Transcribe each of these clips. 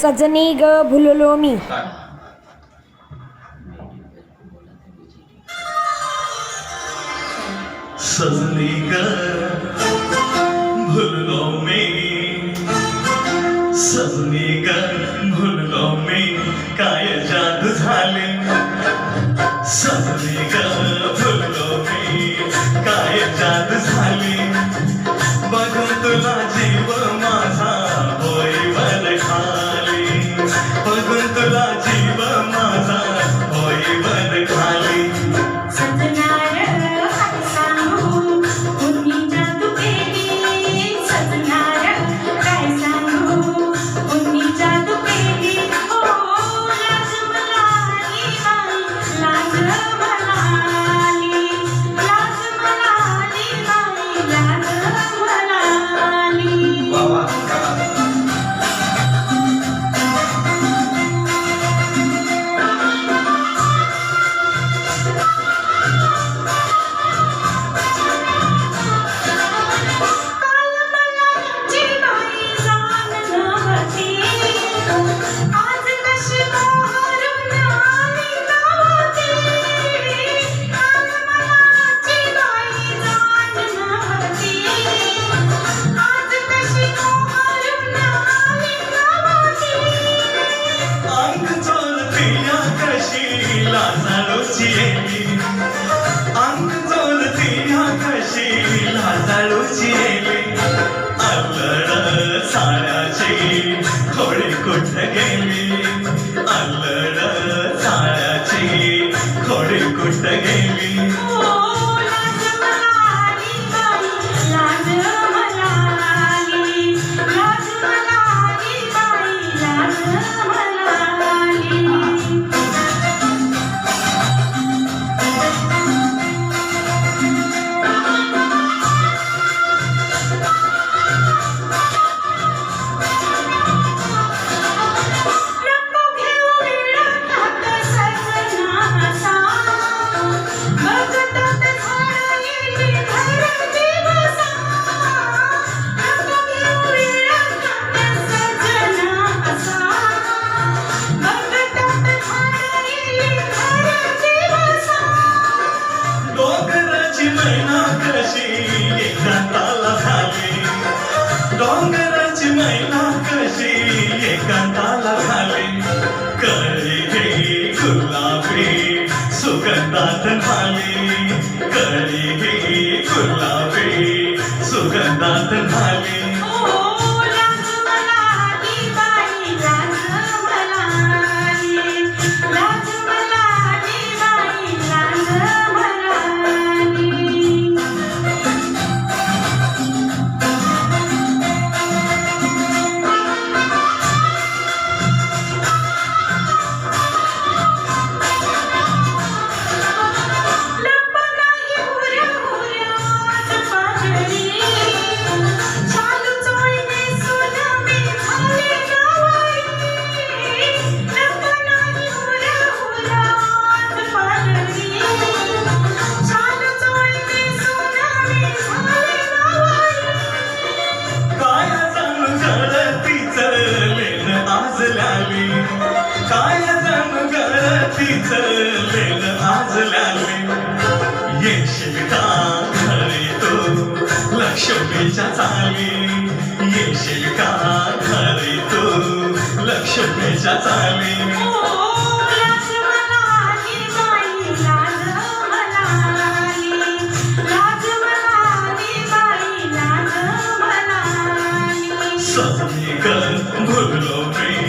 সজনি গ ভুললোমি সজনি গ ভুললোমি সজনি গ ভুললোমি কায় জাদ झाले? सजनी ग भुललोमी, काय जाद झाले? बघ तुला जी आळूची आलळ साळाची खोळी कुठ गेली. आलळ साळाची खोळी कुठ गेली. Andaste mal y चललेल आजल्याने येशील का खरे तू लक्ष्मीच्या चाली. येशील का खरे तू लक्ष्मीच्या चाली. Something good, good, good,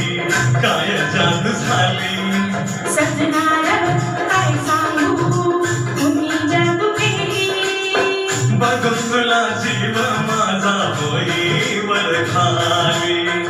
बघून तुला जीव माझा होई वर खाली